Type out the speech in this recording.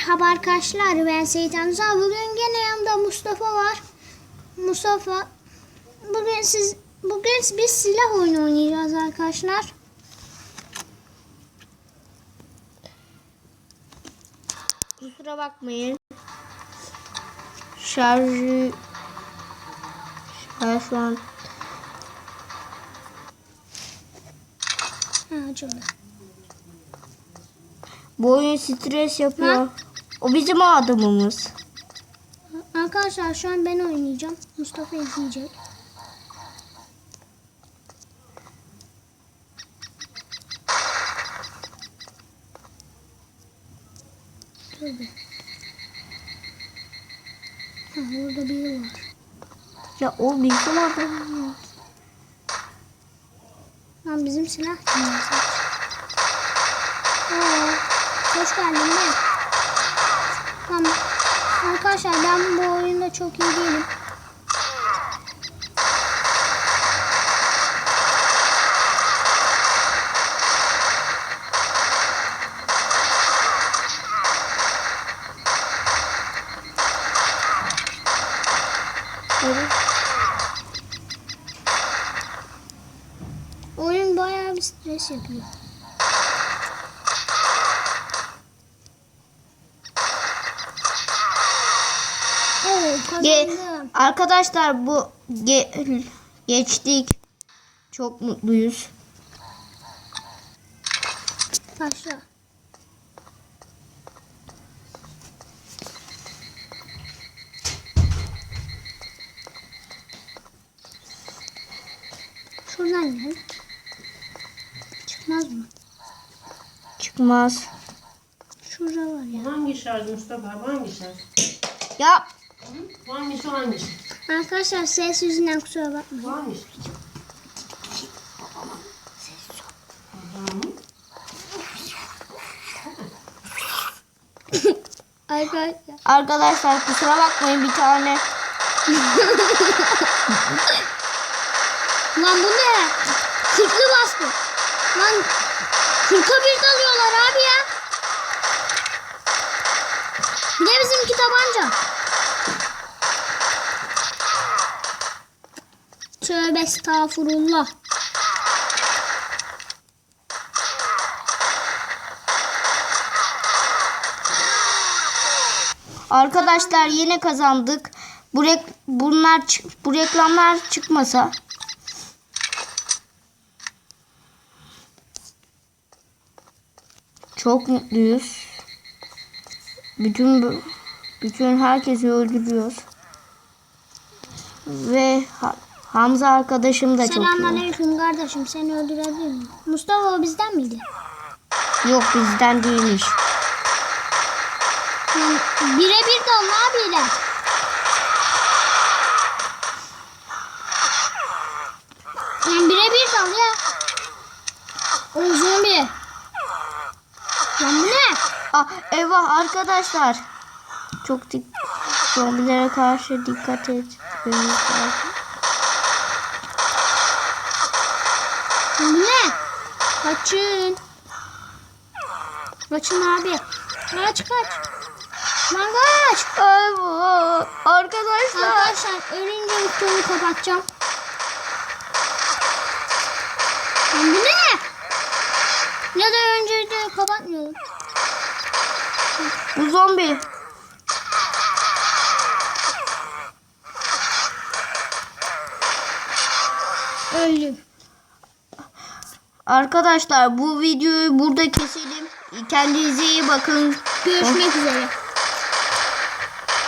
Merhaba arkadaşlar ben Seyit Hamza. Bugün gene yanımda Mustafa var. Mustafa bugün siz bugün biz silah oyunu oynayacağız arkadaşlar. Kusura bakmayın. Şarjı şarj şu an Ha, açıldı. bu oyun stres yapıyor. Ha? O bizim adamımız. Arkadaşlar şu an ben oynayacağım. Mustafa izleyecek. Tövbe. Ha, orada biri var. Ya o bizim adamımız. Lan bizim silah? Oo, hoş geldin de. Tamam. Arkadaşlar ben bu oyunda çok iyi değilim. Oyun bayağı bir stres yapıyor. Ge- arkadaşlar bu ge- geçtik. Çok mutluyuz. Başla. Şuradan gel. Çıkmaz mı? Çıkmaz. Şurada var ya. Hangi şarj Mustafa? Hangi şarj? Ya Hangisi hangisi? Arkadaşlar ses yüzünden kusura bakmayın. Hangisi? Arkadaşlar. arkadaşlar kusura bakmayın bir tane Lan bu ne? Kırklı bastı. Lan kırka bir dalıyorlar abi ya. De bizimki tabanca. Estağfurullah. Arkadaşlar yine kazandık. Bu rek bunlar bu reklamlar çıkmasa çok mutluyuz. Bütün bütün herkesi öldürüyoruz. Ve Hamza arkadaşım da çok iyi. Selamünaleyküm kardeşim. Seni öldürebilir miyim? Mustafa o bizden miydi? Yok bizden değilmiş. Lan Birebir dalın abiyle. Lan birebir dal ya. O zombi. Lan bu ne? Ah eyvah arkadaşlar. Çok dik zombilere karşı dikkat etmemiz lazım. Lan bu ne? Kaçın. Kaçın abi. Kaç kaç. Lan kaç. Arkadaşlar. Arkadaşlar ölünce videoyu kapatacağım. Lan bu ne? Ya da önce videoyu kapatmıyorum. Bu zombi. Öldüm. Arkadaşlar bu videoyu burada keselim. Kendinize iyi bakın. Görüşmek üzere.